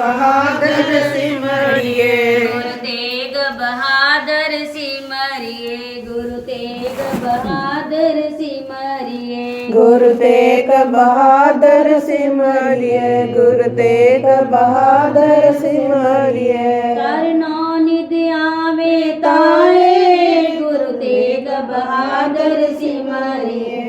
ਬਹਾਦਰ ਸਿਮਰਿਏ ਗੁਰੂ ਤੇਗ ਬਹਾਦਰ ਸਿਮਰਿਏ ਗੁਰੂ ਤੇਗ ਬਹਾਦਰ ਸਿਮਰਿਏ ਗੁਰ ਤੇਗ ਬਹਾਦਰ ਸਿਮਰਿਏ ਗੁਰ ਤੇਗ ਬਹਾਦਰ ਸਿਮਰਿਏ ਕਰਨੋ ਨਿਦ ਆਵੇ ਤਾਏ ਗੁਰੂ ਤੇਗ ਬਹਾਦਰ ਸਿਮਰਿਏ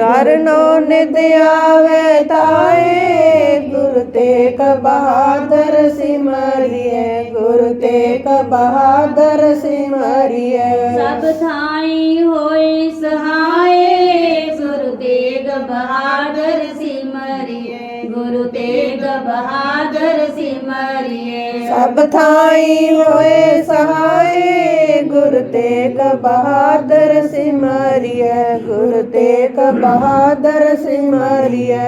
ਕਰਨੋ ਨਿਦ ਆਵੇ ਤਾਏ ਗੁਰ ਤੇਗ ਬਹਾਦਰ ਸਿਮਰਿਏ ਗੁਰ ਤੇਗ ਬਹਾਦਰ ਸਿਮਰਿਏ। ਸਭ ਥਾਈ ਹੋਏ ਸਹਾਏ ਗੁਰੂ ਤੇਗ ਬਹਾਦਰ ਸਿਮਰਿਏ ਗੁਰੂ ਤੇਗ ਬਹਾਦਰ ਸਿਮਰਿਏ। ਸਭ ਥਾਈ ਹੋਏ ਸਹਾਏ ਗੁਰ ਤੇਗ ਬਹਾਦਰ ਸਿਮਰਿਏ ਗੁਰ ਤੇਗ ਬਹਾਦਰ ਸਿਮਰਿਏ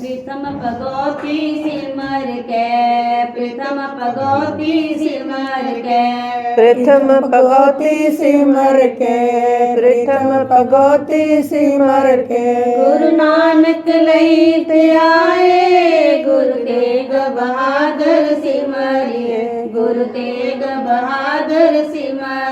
ਪ੍ਰਥਮ ਭਗਵਤੀ ਸਿਮਰ ਕੇ ਪ੍ਰਥਮ ਭਗਵਤੀ ਸਿਮਰ ਕੇ। ਪ੍ਰਥਮ ਭਗਵਤੀ ਸਿਮਰ ਕੇ ਪ੍ਰਥਮ ਭਗਵਤੀ ਸਿਮਰ ਕੇ। ਗੁਰੂ ਨਾਨਕ ਲਈ ਤੇ ਆਏ ਗੁਰੂ ਤੇਗ ਬਹਾਦਰ ਸਿਮਰਿਏ ਗੁਰੂ ਤੇਗ ਬਹਾਦਰ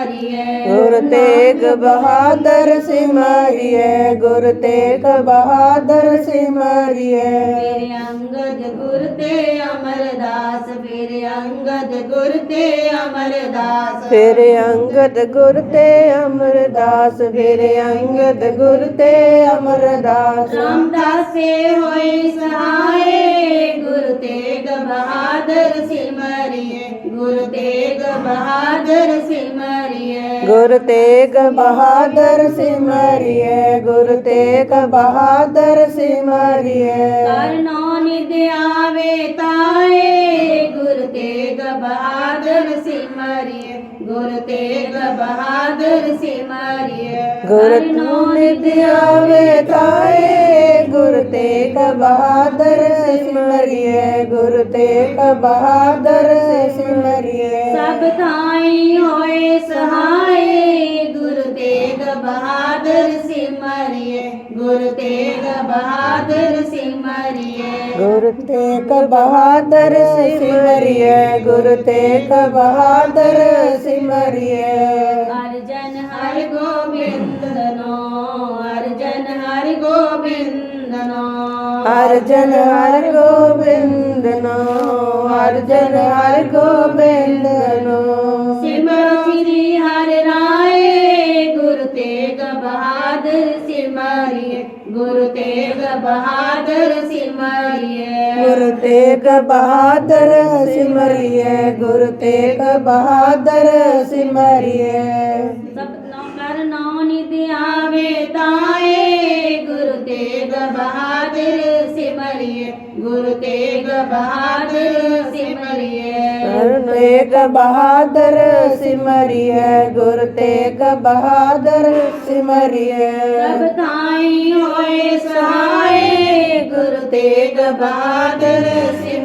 ਸਿਮਰਿਏ ਗੁਰ ਤੇਗ ਬਹਾਦਰ ਸਿਮਰਿਏ ਗੁਰ ਤੇਗ ਬਹਾਦਰ ਸਿਮਰਿਏ ਮੇਰੇ ਅੰਗਦ ਗੁਰ ਤੇ ਅਮਰਦਾਸ ਮੇਰੇ ਅੰਗਦ ਗੁਰ ਤੇ ਅਮਰਦਾਸ। ਫਿਰ ਅੰਗਦ ਗੁਰ ਤੇ ਅਮਰਦਾਸ ਫਿਰ ਅੰਗਦ ਗੁਰ ਤੇ ਅਮਰਦਾਸ। ਰਾਮਦਾਸੇ ਹੋਏ ਸਹਾਏ ਗੁਰੂ ਤੇਗ ਬਹਾਦਰ ਸਿਮਰਿਏ ਗੁਰੂ ਤੇਗ ਬਹਾਦਰ ਸਿਮਰਿਏ ਗੁਰ ਤੇਗ ਬਹਾਦਰ ਸਿਮਰਿਏ ਗੁਰ ਤੇਗ ਬਹਾਦਰ ਸਿਮਰਿਏ ਕਰਨੋ ਨਿਦ ਆਵੇ ਤਾਏ ਗੁਰੂ ਤੇਗ ਬਹਾਦਰ ਸਿਮਰਿਏ ਗੁਰੂ ਤੇਗ ਬਹਾਦਰ ਸਿਮਰਿਏ ਗੁਰ ਤੂੰ ਨਿਧ ਆਵੇ ਤਾਏ ਗੁਰ ਤੇਗ ਬਹਾਦਰ ਸਿਮਰਿਏ ਗੁਰ ਤੇਗ ਬਹਾਦਰ ਸਿਮਰਿਏ ਸਭ ਥਾਈ ਹੋਏ ਸਹਾਏ ਗੁਰੂ ਤੇਗ ਬਹਾਦਰ ਸਿਮਰਿਏ ਗੁਰੂ ਤੇਗ ਬਹਾਦਰ ਸਿਮਰਿਏ। ਗੁਰ ਤੇਗ ਬਹਾਦਰ ਸਿਮਰਿਏ ਗੁਰ ਤੇਗ ਬਹਾਦਰ ਸਿਮਰਿਏ। ਅਰਜਨ ਹਰ ਗੋਬਿੰਦ ਨੋ ਅਰਜਨ ਹਰ ਗੋਬਿੰਦ ਨੋ ਅਰਜਨ ਹਰ ਗੋਬਿੰਦ ਨੋ ਅਰਜਨ ਹਰ ਗੋਬਿੰਦ ਨੋ ਬਹਾਦਰ ਸਿਮਰਿਏ ਗੁਰੂ ਤੇਗ ਬਹਾਦਰ ਸਿਮਰਿਏ ਗੁਰ ਤੇਗ ਬਹਾਦਰ ਸਿਮਰਿਏ ਗੁਰ ਤੇਗ ਬਹਾਦਰ ਸਿਮਰਿਏ ਸਤਨਾਮ ਕਰ ਨਾਮ ਨਿਧ ਆਵੇ ਤਾਏ ਗੁਰੂ ਤੇਗ ਬਹਾਦਰ ਸਿਮਰਿਏ ਗੁਰੂ ਤੇਗ ਬਹਾਦਰ ਸਿਮਰਿਏ। ਗੁਰ ਤੇਗ ਬਹਾਦਰ ਸਿਮਰਿਏ ਗੁਰ ਤੇਗ ਬਹਾਦਰ ਸਿਮਰਿਏ। ਸਭ ਥਾਈ ਹੋਏ ਸਹਾਏ ਗੁਰੂ ਤੇਗ ਬਹਾਦਰ ਸਿਮਰਿਏ।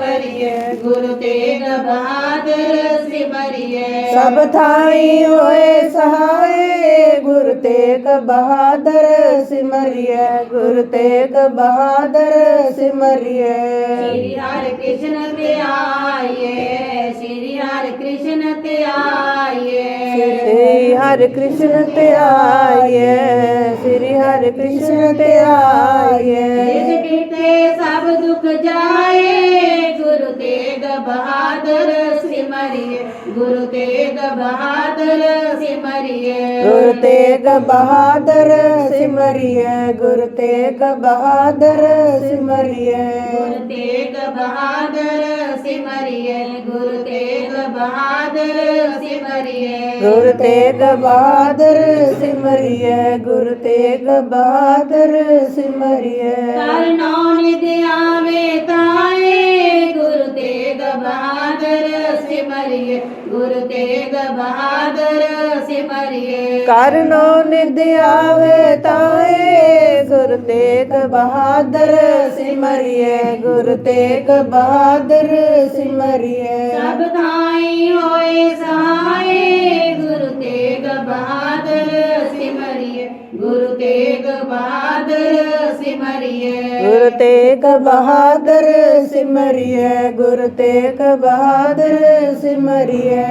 ਗੁਰੂ ਤੇਗ ਬਹਾਦਰ ਸਿਮਰਿਏ। ਸਭ ਥਾਈ ਹੋਏ ਸਹਾਏ ਗੁਰ ਤੇਗ ਬਹਾਦਰ ਸਿਮਰਿਏ ਗੁਰ ਤੇਗ ਬਹਾਦਰ ਸਿਮਰਿਏ। ਸ੍ਰੀ ਹਰਿ ਕ੍ਰਿਸ਼ਨ ਤੇ ਆਈਏ ਸ੍ਰੀ ਹਰਿ ਕ੍ਰਿਸ਼ਨ ਤੇ ਆਈਏ। ਸ੍ਰੀ ਹਰਿ ਕ੍ਰਿਸ਼ਨ ਤੇ ਆਈਏ ਸ੍ਰੀ ਹਰਿ ਕ੍ਰਿਸ਼ਨ ਤੇ ਆਈਏ। ਜਿਸ ਕੀਤੇ ਸਭ ਦੁੱਖ ਜਾਏ ਬਹਾਦਰ ਸਿਮਰਿਏ ਗੁਰੂ ਤੇਗ ਬਹਾਦਰ ਸਿਮਰਿਏ। ਗੁਰ ਤੇਗ ਬਹਾਦਰ ਸਿਮਰਿਏ ਗੁਰ ਤੇਗ ਬਹਾਦਰ ਸਿਮਰਿਏ। ਗੁਰੂ ਤੇਗ ਬਹਾਦਰ ਸਿਮਰਿਏ ਗੁਰੂ ਤੇਗ ਬਹਾਦਰ ਸਿਮਰਿਏ। ਗੁਰ ਤੇਗ ਬਹਾਦਰ ਸਿਮਰਿਏ ਗੁਰ ਤੇਗ ਬਹਾਦਰ ਸਿਮਰਿਏ। ਕਰ ਬਹਾਦਰ ਸਿਮਰਿਏ ਕਰਨੋ ਨਿਦ ਆਵੇ ਤਾਏ ਗੁਰ ਤੇਗ ਬਹਾਦਰ ਸਿਮਰਿਏ ਗੁਰ ਤੇਗ ਬਹਾਦਰ ਸਿਮਰਿਏ ਸਭ ਥਾਈ ਹੋਏ ਸਹਾਏ ਗੁਰ ਤੇਗ ਬਹਾਦਰ ਸਿਮਰਿਏ। ਗੁਰ ਤੇਗ ਬਹਾਦਰ ਸਿਮਰਿਏ।